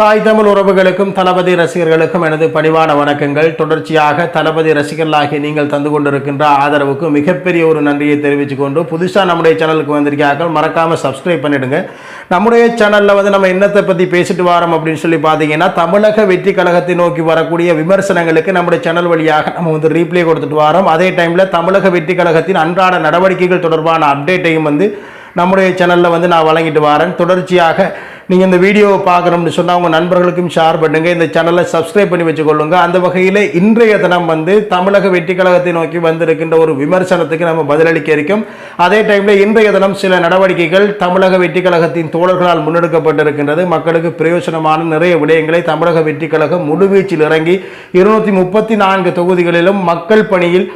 தாய் தமிழ் உறவுகளுக்கும் தளபதி ரசிகர்களுக்கும் எனது பணிவான வணக்கங்கள். தொடர்ச்சியாக தளபதி ரசிகர்களாகி நீங்கள் தந்து கொண்டிருக்கின்ற ஆதரவுக்கு மிகப்பெரிய ஒரு நன்றியை தெரிவித்துக் கொண்டு புதுசாக நம்முடைய சேனலுக்கு வந்திருக்கார்கள் மறக்காமல் சப்ஸ்கிரைப் பண்ணிடுங்க. நம்முடைய சேனலில் வந்து நம்ம என்னத்தை பற்றி பேசிட்டு வரோம் அப்படின்னு சொல்லி பார்த்தீங்கன்னா தமிழக வெற்றி கழகத்தை நோக்கி வரக்கூடிய விமர்சனங்களுக்கு நம்முடைய சேனல் வழியாக நம்ம வந்து ரீப்ளே கொடுத்துட்டு வரோம். அதே டைமில் தமிழக வெற்றி கழகத்தின் அன்றாட நடவடிக்கைகள் தொடர்பான அப்டேட்டையும் வந்து நம்முடைய சேனலில் வந்து நான் வழங்கிட்டு வரேன். தொடர்ச்சியாக நீங்கள் இந்த வீடியோவை பார்க்கணும்னு சொன்னால் உங்கள் நண்பர்களுக்கும் ஷேர் பண்ணுங்கள் இந்த சேனலை சப்ஸ்கிரைப் பண்ணி வச்சுக்கொள்ளுங்க. அந்த வகையில் இன்றைய தினம் வந்து தமிழக வெற்றி கழகத்தை நோக்கி வந்திருக்கின்ற ஒரு விமர்சனத்துக்கு நம்ம பதிலளிக்க இருக்கும். அதே டைமில் இன்றைய தினம் சில நடவடிக்கைகள் தமிழக வெற்றி கழகத்தின் தோழர்களால் முன்னெடுக்கப்பட்டிருக்கின்றது. மக்களுக்கு பிரயோஜனமான நிறைய விடயங்களை தமிழக வெற்றி கழகம் முழுவீச்சில் இறங்கி இருநூற்றி முப்பத்தி நான்கு தொகுதிகளிலும் மக்கள் பணியில்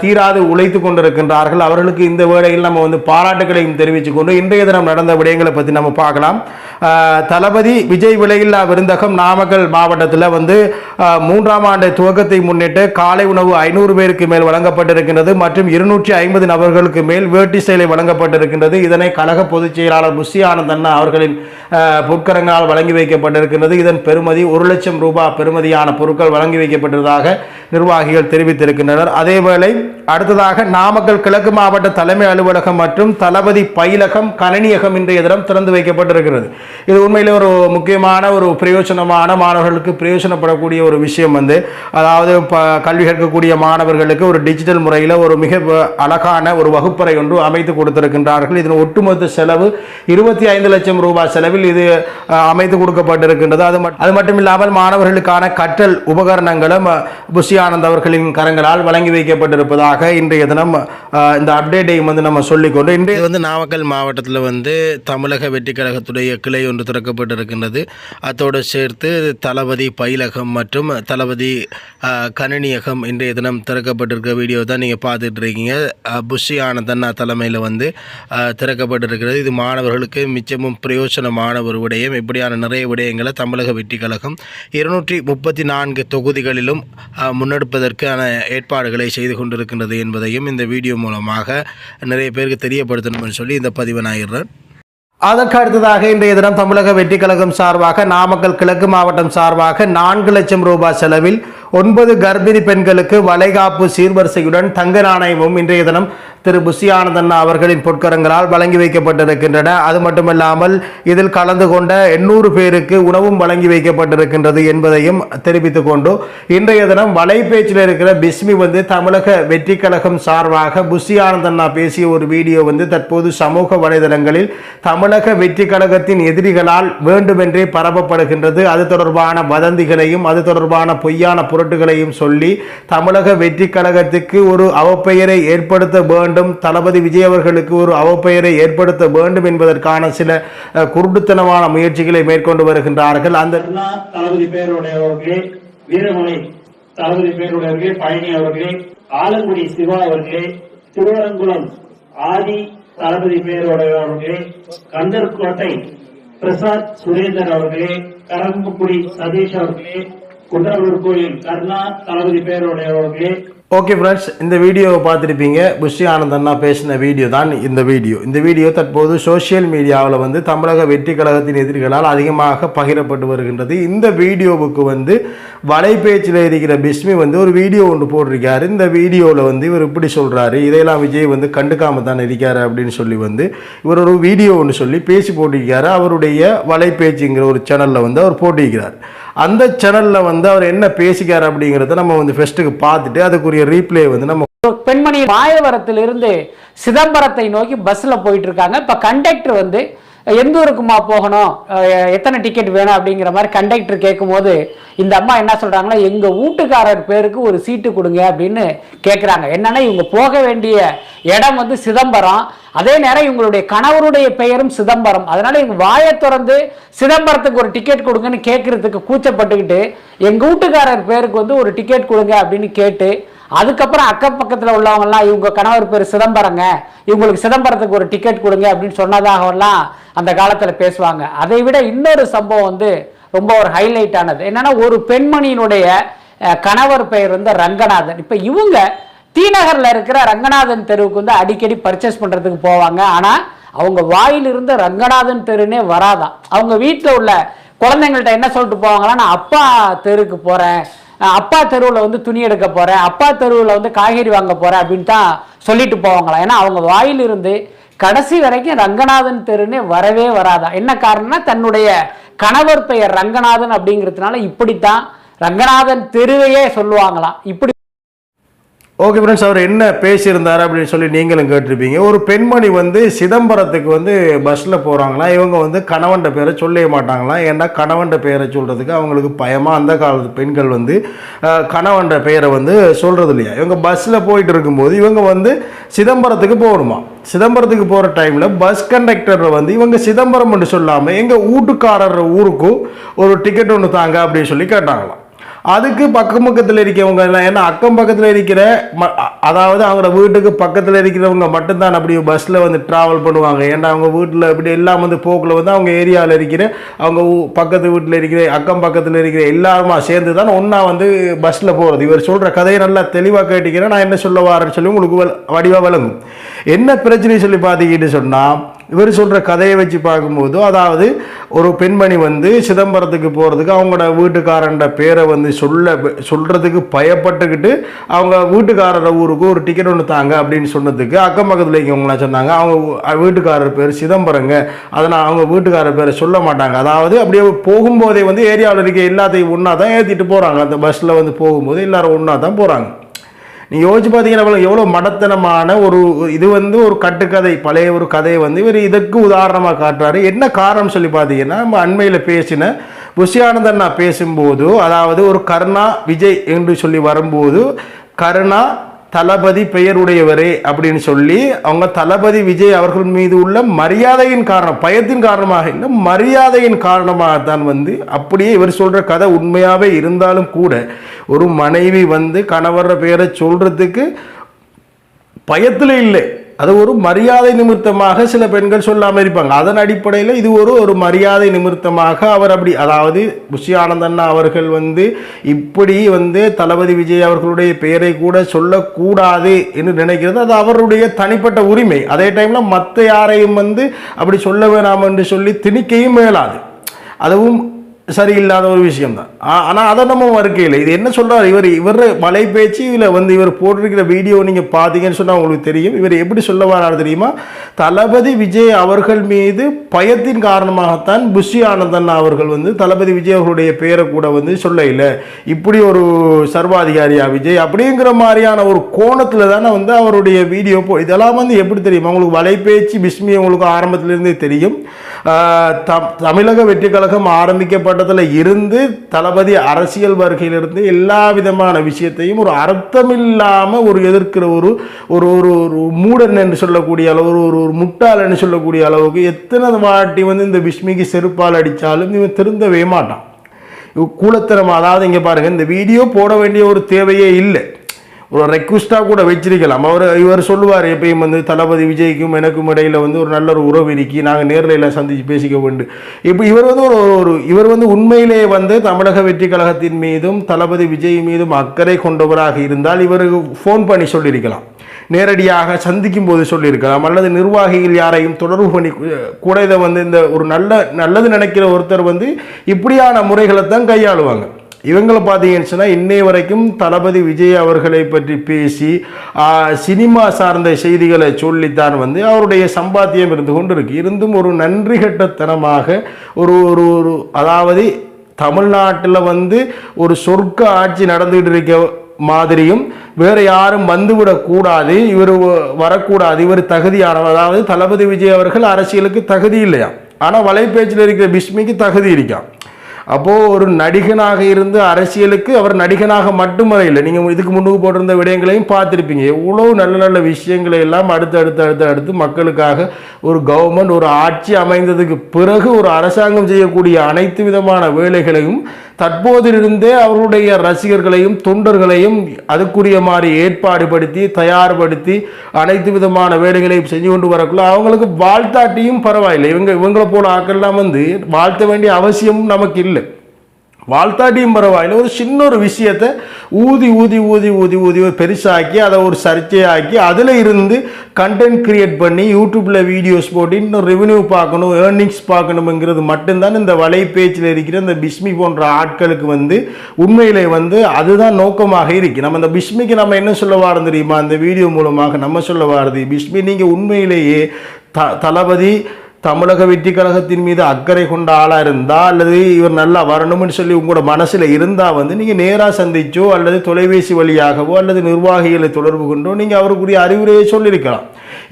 தீராது உழைத்து கொண்டிருக்கின்றார்கள். அவர்களுக்கு இந்த வேளையில் நம்ம வந்து பாராட்டுகளையும் தெரிவித்துக்கொண்டு இன்றைய தினம் நடந்த விடயங்களை பற்றி நம்ம பார்க்கலாம். தளபதி விஜய் விலையில்லா விருந்தகம் நாமக்கல் மாவட்டத்தில் வந்து மூன்றாம் ஆண்டு துவக்கத்தை முன்னிட்டு காலை உணவு ஐநூறு பேருக்கு மேல் வழங்கப்பட்டிருக்கின்றது மற்றும் இருநூற்றி ஐம்பது நபர்களுக்கு மேல் வேட்டி சேலை வழங்கப்பட்டிருக்கின்றது. இதனை கழக பொதுச் செயலாளர் முசி ஆனந்த் அவர்களின் பொற்கரங்களால் வழங்கி வைக்கப்பட்டிருக்கின்றது. இதன் பெறுமதி ஒரு லட்சம் ரூபாய் பெறுமதியான பொருட்கள் வழங்கி வைக்கப்பட்டதாக நிர்வாகிகள் தெரிவித்திருக்கின்றனர். ஒருவேளை அடுத்ததாக நாமக்கல் கிழக்கு மாவட்ட தலைமை அலுவலகம் மற்றும் தளபதி பயிலகம் கணனியகம் இன்றைய தினம் திறந்து வைக்கப்பட்டிருக்கிறது. இது உண்மையில் ஒரு முக்கியமான ஒரு பிரயோஜனமான மாணவர்களுக்கு பிரயோஜனப்படக்கூடிய ஒரு விஷயம் வந்து அதாவது ப கல்வி கற்கக்கூடிய மாணவர்களுக்கு ஒரு டிஜிட்டல் முறையில் ஒரு மிக அழகான ஒரு வகுப்பறை ஒன்று அமைத்து கொடுத்திருக்கின்றார்கள். இதன் ஒட்டுமொத்த செலவு இருபத்தி ஐந்து லட்சம் ரூபாய் செலவில் இது அமைத்து கொடுக்கப்பட்டிருக்கின்றது. அது மட்- அது மட்டும் இல்லாமல் மாணவர்களுக்கான கற்றல் உபகரணங்களும் அஹ், புஷி ஆனந்த் அவர்களின் கரங்களால் வழங்கி செய்யப்பட்டிருப்பதாக இன்றைய தினம் இந்த அப்டேட்டையும் வந்து நம்ம சொல்லிக்கொண்டு இன்றைய வந்து நாமக்கல் மாவட்டத்தில் வந்து தமிழக வெற்றி கழகத்துடைய கிளை ஒன்று திறக்கப்பட்டிருக்கின்றது. அத்தோடு சேர்த்து தளபதி பயிலகம் மற்றும் தளபதி கணினியகம் இன்றைய தினம் திறக்கப்பட்டிருக்க வீடியோ தான் நீங்கள் பார்த்துட்டு இருக்கீங்க புஷி ஆனந்த் தலைமையில் வந்து திறக்கப்பட்டிருக்கிறது. இது மாணவர்களுக்கு மிச்சமும் பிரயோஜனமான ஒரு விடயம். இப்படியான நிறைய விடயங்களை தமிழக வெற்றி கழகம் இருநூற்றி முப்பத்தி நான்கு தொகுதிகளிலும் முன்னெடுப்பதற்கான ஏற்பாடுகளை செய்து கொண்டிருக்கின்றது என்பதையும் இந்த வீடியோ மூலமாக நிறைய பேருக்கு தெரியப்படுத்தணும்னு சொல்லி இந்த பதிவை நான் இடுறேன். அதற்கு அடுத்ததாக இன்றைய தினம் தமிழக வெற்றி கழகம் சார்பாக நாமக்கல் கிழக்கு மாவட்டம் சார்பாக நான்கு லட்சம் ரூபாய் செலவில் ஒன்பது கர்ப்பிணி பெண்களுக்கு வளைகாப்பு சீர்வரிசையுடன் தங்க நாணயமும் இன்றைய தினம் திரு புஷியானந்தண்ணா அவர்களின் பொற்கரங்களால் வழங்கி வைக்கப்பட்டிருக்கின்றன. அது மட்டுமல்லாமல் இதில் கலந்து கொண்ட எண்ணூறு பேருக்கு உணவும் வழங்கி வைக்கப்பட்டிருக்கின்றது என்பதையும் தெரிவித்துக் கொண்டு இன்றைய தினம் வலைபேச்சில் இருக்கிற பிஸ்மி வந்து தமிழக வெற்றி கழகம் சார்பாக புஷியானந்தண்ணா பேசிய ஒரு வீடியோ வந்து தற்போது சமூக வலைதளங்களில் தமிழக வெற்றி கழகத்தின் எதிரிகளால் வேண்டுமென்றே பரப்பப்படுகின்றது. அது தொடர்பான வதந்திகளையும் அது தொடர்பான பொய்யான புரட்டுகளையும் சொல்லி தமிழக வெற்றி கழகத்துக்கு ஒரு அவப்பெயரை ஏற்படுத்த வேண்டும் தளபதி விஜய் அவர்களுக்கு ஒரு அவப்பெயரை ஏற்படுத்த வேண்டும் என்பதற்கான சில குருட்டுத்தனமான முயற்சிகளை மேற்கொண்டு வருகின்றார்கள். அந்த தளபதி பேருடையவர்களே தளபதி பேருடையவர்களே பழனி அவர்களே ஆலங்குடி சிவா அவர்களே திருவரங்குளம் ஆதி தளபதி பேருடையவர்களே கந்தர்கோட்டை பிரசாத் சுரேந்தர் அவர்களே கரம்புக்குடி சதீஷ் அவர்களே குன்றலூர் கோயில் கர்ணா தளபதி பேருடையவர்களே ஓகே ஃப்ரெண்ட்ஸ் இந்த வீடியோவை பார்த்துருப்பீங்க. புஷி ஆனந்த் அண்ணா பேசின வீடியோ தான் இந்த வீடியோ இந்த வீடியோ தற்போது சோஷியல் மீடியாவில் வந்து தமிழக வெற்றி கழகத்தின் எதிரிகளால் அதிகமாக பகிரப்பட்டு வருகின்றது. இந்த வீடியோவுக்கு வந்து வலைபேச்சில் இருக்கிற பிஸ்மி வந்து ஒரு வீடியோ ஒன்று போட்டிருக்காரு. இந்த வீடியோவில் வந்து இவர் இப்படி சொல்கிறாரு இதையெல்லாம் விஜய் வந்து கண்டுக்காம தான் இருக்காரு அப்படின்னு சொல்லி வந்து இவர் ஒரு வீடியோ ஒன்று சொல்லி பேசி போட்டிருக்காரு. அவருடைய வலைபேச்சுங்கிற ஒரு சேனலில் வந்து அவர் போட்டிருக்கிறார். அந்த சேனலில் வந்து அவர் என்ன பேசிக்கார் அப்படிங்கிறத நம்ம வந்து ஃபெஸ்ட்டுக்கு பார்த்துட்டு அதுக்குரிய ரீப்ளே வந்து நம்ம பெண்மணி மாயவரத்திலிருந்து சிதம்பரத்தை நோக்கி பஸ்ல போயிட்டு இருக்காங்க இப்ப கண்டக்டர் வந்து எந்த ஊருக்குமா போகணும்? எத்தனை டிக்கெட் வேணும் அப்படிங்கிற மாதிரி கண்டக்டர் கேட்கும்போது இந்த அம்மா என்ன சொல்கிறாங்கன்னா எங்கள் வீட்டுக்காரர் பேருக்கு ஒரு சீட்டு கொடுங்க அப்படின்னு கேட்குறாங்க என்னன்னா இவங்க போக வேண்டிய இடம் வந்து சிதம்பரம். அதே நேரம் இவங்களுடைய கணவருடைய பெயரும் சிதம்பரம். அதனால் இவங்க வாயை திறந்து சிதம்பரத்துக்கு ஒரு டிக்கெட் கொடுங்கன்னு கேட்குறதுக்கு கூச்சப்பட்டுக்கிட்டு எங்கள் வீட்டுக்காரர் பேருக்கு வந்து ஒரு டிக்கெட் கொடுங்க அப்படின்னு கேட்டு அதுக்கப்புறம் அக்கம் பக்கத்தில் உள்ளவங்கலாம் இவங்க கணவர் பேர் சிதம்பரங்க இவங்களுக்கு சிதம்பரத்துக்கு ஒரு டிக்கெட் கொடுங்க அப்படின்னு சொன்னதாகவெல்லாம் அந்த காலத்தில் பேசுவாங்க. அதை விட இன்னொரு சம்பவம் வந்து ரொம்ப ஒரு ஹைலைட் ஆனது. என்னன்னா ஒரு பெண்மணியினுடைய கணவர் பெயர் வந்து ரங்கநாதன். இப்போ இவங்க தீநகரில் இருக்கிற ரங்கநாதன் தெருவுக்கு வந்து அடிக்கடி பர்ச்சேஸ் பண்ணுறதுக்கு போவாங்க. ஆனால் அவங்க வாயிலிருந்து ரங்கநாதன் தெருனே வராதான் அவங்க வீட்டில் உள்ள குழந்தைங்கள்ட்ட என்ன சொல்லிட்டு போவாங்களா நான் அப்பா தெருக்கு போகிறேன் அப்பா தெருவில் வந்து துணி எடுக்க போகிறேன் அப்பா தெருவில் வந்து காய்கறி வாங்க போறேன் அப்படின்னு தான் சொல்லிட்டு போவாங்களா ஏன்னா அவங்க வாயிலிருந்து கடைசி வரைக்கும் ரங்கநாதன் தெருன்னு வரவே வராதா? என்ன காரணம்னா தன்னுடைய கணவர் பெயர் ரங்கநாதன் அப்படிங்கிறதுனால இப்படித்தான் ரங்கநாதன் தெருவையே சொல்லுவாங்களாம். இப்படி ஓகே ஃப்ரெண்ட்ஸ் அவர் என்ன பேசியிருந்தார் அப்படின்னு சொல்லி நீங்களும் கேட்டிருப்பீங்க. ஒரு பெண்மணி வந்து சிதம்பரத்துக்கு வந்து பஸ்ஸில் போகிறாங்களா இவங்க வந்து கணவன்ட பேரை சொல்லவே மாட்டாங்களாம் ஏன்னா கணவன்ட பெயரை சொல்கிறதுக்கு அவங்களுக்கு பயமாக அந்த காலத்து பெண்கள் வந்து கணவன்ட பெயரை வந்து சொல்கிறது இல்லையா இவங்க பஸ்ஸில் போயிட்டு இருக்கும்போது இவங்க வந்து சிதம்பரத்துக்கு போகணுமா? சிதம்பரத்துக்கு போகிற டைமில் பஸ் கண்டக்டரை வந்து இவங்க சிதம்பரம்னு சொல்லாமல் எங்கள் வீட்டுக்காரர் ஊருக்கும் ஒரு டிக்கெட் ஒன்று தாங்க அப்படின்னு சொல்லி கேட்டாங்களாம். அதுக்கு பக்கம் பக்கத்தில் இருக்கிறவங்க எல்லாம் ஏன்னா அக்கம் பக்கத்தில் இருக்கிற ம அதாவது அவங்களோட வீட்டுக்கு பக்கத்தில் இருக்கிறவங்க மட்டும்தான் அப்படி பஸ்ஸில் வந்து ட்ராவல் பண்ணுவாங்க. ஏன்னா அவங்க வீட்டில் இப்படி எல்லாம் வந்து போக்கில் வந்து அவங்க ஏரியாவில் இருக்கிற அவங்க பக்கத்து வீட்டில் இருக்கிற அக்கம் பக்கத்தில் இருக்கிற எல்லாருமா சேர்ந்து தான் ஒன்றா வந்து பஸ்ஸில் போகிறது இவர் சொல்கிற கதையை நல்லா தெளிவாக கேட்டீங்கன்னா நான் என்ன சொல்ல வரேன்னு சொல்லி உங்களுக்கு வடிவாக விளங்கும். என்ன பிரச்சனை சொல்லி பார்த்தீங்கன்னு சொன்னால் இவர் சொல்கிற கதையை வச்சு பார்க்கும்போது அதாவது ஒரு பெண்மணி வந்து சிதம்பரத்துக்கு போகிறதுக்கு அவங்களோட வீட்டுக்காரன்ற பேரை வந்து சொல்ல சொல்கிறதுக்கு பயப்பட்டுக்கிட்டு அவங்க வீட்டுக்காரர் ஊருக்கு ஒரு டிக்கெட் ஒன்று தாங்க அப்படின்னு சொன்னதுக்கு அக்கம் பக்கத்தில் இருக்கவங்களாம் சொன்னாங்க. அவங்க வீட்டுக்காரர் பேர் சிதம்பரங்க. அதனால் அவங்க வீட்டுக்காரர் பேரை சொல்ல மாட்டாங்க. அதாவது அப்படியே போகும்போதே வந்து ஏரியாவில் இருக்க எல்லாத்தையும் ஒன்றா தான் ஏற்றிட்டு போகிறாங்க அந்த பஸ்ஸில் வந்து போகும்போது எல்லோரும் ஒன்றா தான் போகிறாங்க நீ யோசிச்சு பார்த்தீங்கன்னா எவ்வளோ மடத்தனமான ஒரு இது வந்து ஒரு கட்டுக்கதை பழைய ஒரு கதையை வந்து இவர் இதற்கு உதாரணமாக காட்டுறாரு. என்ன காரணம் சொல்லி பார்த்தீங்கன்னா நம்ம அண்மையில் பேசின புஷியானந்தன் நான் பேசும்போது அதாவது ஒரு கருணா விஜய் என்று சொல்லி வரும்போது கருணா தளபதி பெயருடையவரே அப்படின்னு சொல்லி அவங்க தளபதி விஜய் அவர்கள் மீது உள்ள மரியாதையின் காரணம் பயத்தின் காரணமாக இல்லை மரியாதையின் காரணமாகத்தான் வந்து அப்படியே இவர் சொல்கிற கதை உண்மையாகவே இருந்தாலும் கூட ஒரு மனைவி வந்து கணவர பெயரை சொல்கிறதுக்கு பயத்தில் இல்லை. அது ஒரு மரியாதை நிமித்தமாக சில பெண்கள் சொல்லாமல் இருப்பாங்க. அதன் அடிப்படையில் இது ஒரு ஒரு மரியாதை நிமித்தமாக அவர் அப்படி அதாவது புஷி ஆனந்தண்ணா அவர்கள் வந்து இப்படி வந்து தளபதி விஜய் அவர்களுடைய பெயரை கூட சொல்லக்கூடாது என்று நினைக்கிறது. அது அவருடைய தனிப்பட்ட உரிமை. அதே டைமில் மற்ற யாரையும் வந்து அப்படி சொல்ல வேணாம் என்று சொல்லி திணிக்கையும் மேலாது. அதுவும் சரியில்லாத ஒரு விஷயம்தான். ஆனால் அதை நம்ம மறுக்கையில் இது என்ன சொல்கிறார் இவர் இவர் மலை பேச்சு இதில் வந்து இவர் போட்டிருக்கிற வீடியோ நீங்கள் பார்த்தீங்கன்னு சொன்னால் உங்களுக்கு தெரியும். இவர் எப்படி சொல்ல வராரு தெரியுமா? தளபதி விஜய் அவர்கள் மீது பயத்தின் காரணமாகத்தான் புஷி ஆனந்தன் அவர்கள் வந்து தளபதி விஜய் அவர்களுடைய பெயரை கூட வந்து சொல்ல இல்லை இப்படி ஒரு சர்வாதிகாரியா விஜய் அப்படிங்கிற மாதிரியான ஒரு கோணத்தில் தானே வந்து அவருடைய வீடியோ போ இதெல்லாம் வந்து எப்படி தெரியுமா? உங்களுக்கு வலைபேச்சு பிஸ்மி உங்களுக்கு ஆரம்பத்திலிருந்தே தெரியும். தம் தமிழக வெற்றி கழகம் ஆரம்பிக்கப்பட்டதில் இருந்து தளபதி அரசியல் வருகையிலிருந்து எல்லா விதமான விஷயத்தையும் ஒரு அர்த்தமில்லாமல் ஒரு எதிர்க்கிற ஒரு ஒரு ஒரு ஒரு மூடன் என்று சொல்லக்கூடிய அளவு ஒரு ஒரு ஒரு முட்டாள் என்று சொல்லக்கூடிய அளவுக்கு எத்தனை வாட்டி வந்து இந்த விஷ்மிக்கு செருப்பால் அடித்தாலும் இவன் திருந்தவே மாட்டான். இவ அதாவது இங்கே பாருங்கள் இந்த வீடியோ போட வேண்டிய ஒரு தேவையே இல்லை. ஒரு ரெக்வஸ்ட்டாக கூட வச்சிருக்கலாம். அவர் இவர் சொல்லுவார் எப்பயும் வந்து தளபதி விஜய்க்கும் எனக்கும் இடையில் வந்து ஒரு நல்ல ஒரு உறவு இருக்கி நாங்கள் நேரில் எல்லாம் சந்தித்து பேசிக்க வேண்டும் இப்போ இவர் வந்து ஒரு ஒரு இவர் வந்து உண்மையிலே வந்து தமிழக வெற்றி கழகத்தின் மீதும் தளபதி விஜய் மீதும் அக்கறை கொண்டவராக இருந்தால் இவருக்கு ஃபோன் பண்ணி சொல்லியிருக்கலாம். நேரடியாக சந்திக்கும் போது சொல்லியிருக்கலாம். அல்லது நிர்வாகிகள் யாரையும் தொடர்பு பண்ணி கூட இதை வந்து இந்த ஒரு நல்ல நல்லது நினைக்கிற ஒருத்தர் வந்து இப்படியான முறைகளை தான் கையாளுவாங்க. இவங்களை பார்த்தீங்கன்னு சொன்னால் இன்னை வரைக்கும் தளபதி விஜய் அவர்களை பற்றி பேசி சினிமா சார்ந்த செய்திகளை சொல்லித்தான் வந்து அவருடைய சம்பாத்தியம் இருந்து கொண்டு இருக்கு இருந்தும் ஒரு நன்றி கட்டத்தனமாக ஒரு ஒரு ஒரு அதாவது தமிழ்நாட்டில் வந்து ஒரு சொர்க்க ஆட்சி நடந்துகிட்டு இருக்க மாதிரியும் வேறு யாரும் வந்துவிடக்கூடாது இவர் வரக்கூடாது இவர் தகுதியானவர். அதாவது தளபதி விஜய் அவர்கள் அரசியலுக்கு தகுதி இல்லையா? ஆனால் வலைபேச்சில் இருக்கிற பிஸ்மிக்கு தகுதி இருக்கான் அப்போது ஒரு நடிகனாக இருந்து அரசியலுக்கு அவர் நடிகனாக மட்டுமல்ல இல்லை நீங்கள் இதுக்கு முன்னுக்கு போட்டிருந்த விடயங்களையும் பார்த்துருப்பீங்க. எவ்வளோ நல்ல நல்ல விஷயங்களை எல்லாம் அடுத்து அடுத்து அடுத்து அடுத்து மக்களுக்காக ஒரு கவர்மெண்ட் ஒரு ஆட்சி அமைந்ததுக்கு பிறகு ஒரு அரசாங்கம் செய்யக்கூடிய அனைத்து விதமான வேலைகளையும் தற்போதிலிருந்தே அவருடைய ரசிகர்களையும் தொண்டர்களையும் அதுக்குரிய மாதிரி ஏற்பாடுபடுத்தி தயார்படுத்தி அனைத்து விதமான வேலைகளையும் செஞ்சு கொண்டு வரக்குள்ள அவங்களுக்கு வாழ்த்தாட்டியும் பரவாயில்லை. இவங்க இவங்களை போல ஆக்கள்லாம் வந்து வாழ்த்த வேண்டிய அவசியமும் நமக்கு இல்லை. வாழ்த்தாட்டியும் பரவாயில்ல. ஒரு சின்ன ஒரு விஷயத்தை ஊதி ஊதி ஊதி ஊதி ஊதி ஒரு பெருசாக்கி அதை ஒரு சர்ச்சையாக்கி அதில் இருந்து கண்டென்ட் க்ரியேட் பண்ணி யூடியூப்பில் வீடியோஸ் போட்டு இன்னும் ரெவென்யூ பார்க்கணும் ஏர்னிங்ஸ் பார்க்கணுங்கிறது மட்டும்தான் இந்த வலை பேச்சில் இருக்கிற இந்த பிஸ்மி போன்ற ஆட்களுக்கு வந்து உண்மையிலே வந்து அதுதான் நோக்கமாக இருக்கு. நம்ம இந்த பிஸ்மிக்கு நம்ம என்ன சொல்ல வாரம் தெரியுமா? இந்த வீடியோ மூலமாக நம்ம சொல்ல வாரது பிஸ்மி நீங்கள் உண்மையிலேயே த தளபதி தமிழக வெற்றி கழகத்தின் மீது அக்கறை கொண்ட ஆளாக இருந்தால் அல்லது இவர் நல்லா வரணும்னு சொல்லி உங்களோட மனசில் இருந்தால் வந்து நீங்கள் நேராக சந்திச்சோ அல்லது தொலைபேசி வழியாகவோ அல்லது நிர்வாகிகளை தொடர்பு கொண்டோ நீங்கள் அவருக்குரிய அறிவுரையை சொல்லியிருக்கலாம்.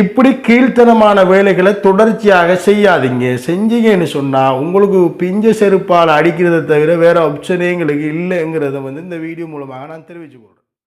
இப்படி கீழ்த்தனமான வேலைகளை தொடர்ச்சியாக செய்யாதீங்க. செஞ்சீங்கன்னு சொன்னால் உங்களுக்கு பிஞ்ச செருப்பால் அடிக்கிறதை தவிர வேறு ஆப்ஷனே எங்களுக்கு இல்லைங்கிறத வந்து இந்த வீடியோ மூலமாக நான் தெரிவிச்சுக்கொள்கிறேன்.